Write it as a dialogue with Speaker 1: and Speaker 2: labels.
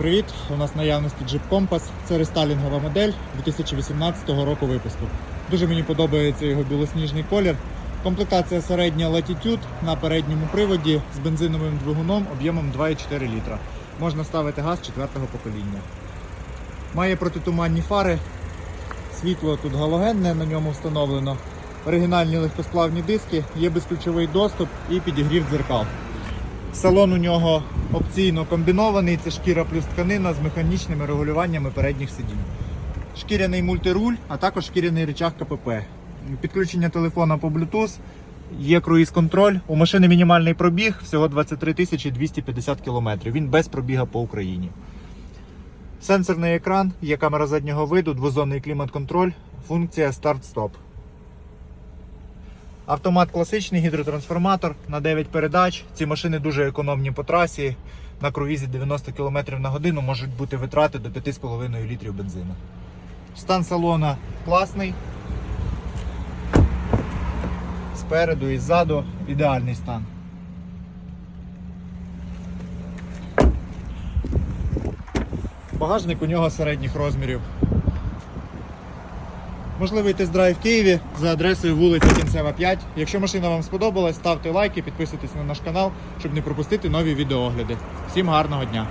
Speaker 1: привіт! У нас наявності Jeep Compass. Це рестайлінгова модель 2018 року випуску. Дуже мені подобається його білосніжний колір. Комплектація середня Latitude на передньому приводі з бензиновим двигуном об'ємом 2,4 літра. Можна ставити газ четвертого покоління. Має протитуманні фари. Світло тут галогенне на ньому встановлено. Оригінальні легкосплавні диски, є безключовий доступ і підігрів дзеркал. Салон у нього опційно комбінований, це шкіра плюс тканина з механічними регулюваннями передніх сидінь. Шкіряний мультируль, а також шкіряний рычаг КПП. Підключення телефона по Bluetooth, є круїз-контроль. У машини мінімальний пробіг, всього 23 250 км. Він без пробіга по Україні. Сенсорний екран, є камера заднього виду, двозонний клімат-контроль, функція старт-стоп. Автомат класичний гідротрансформатор на 9 передач. Ці машини дуже економні по трасі. На круїзі 90 км на годину можуть бути витрати до 5,5 літрів бензину. Стан салона класний. Спереду і ззаду ідеальний стан. Багажник у нього середніх розмірів. Можливий тест-драйв в Києві за адресою вулиця Кінцева 5. Якщо машина вам сподобалась, ставте лайки, підписуйтесь на наш канал, щоб не пропустити нові відеоогляди. Всім гарного дня!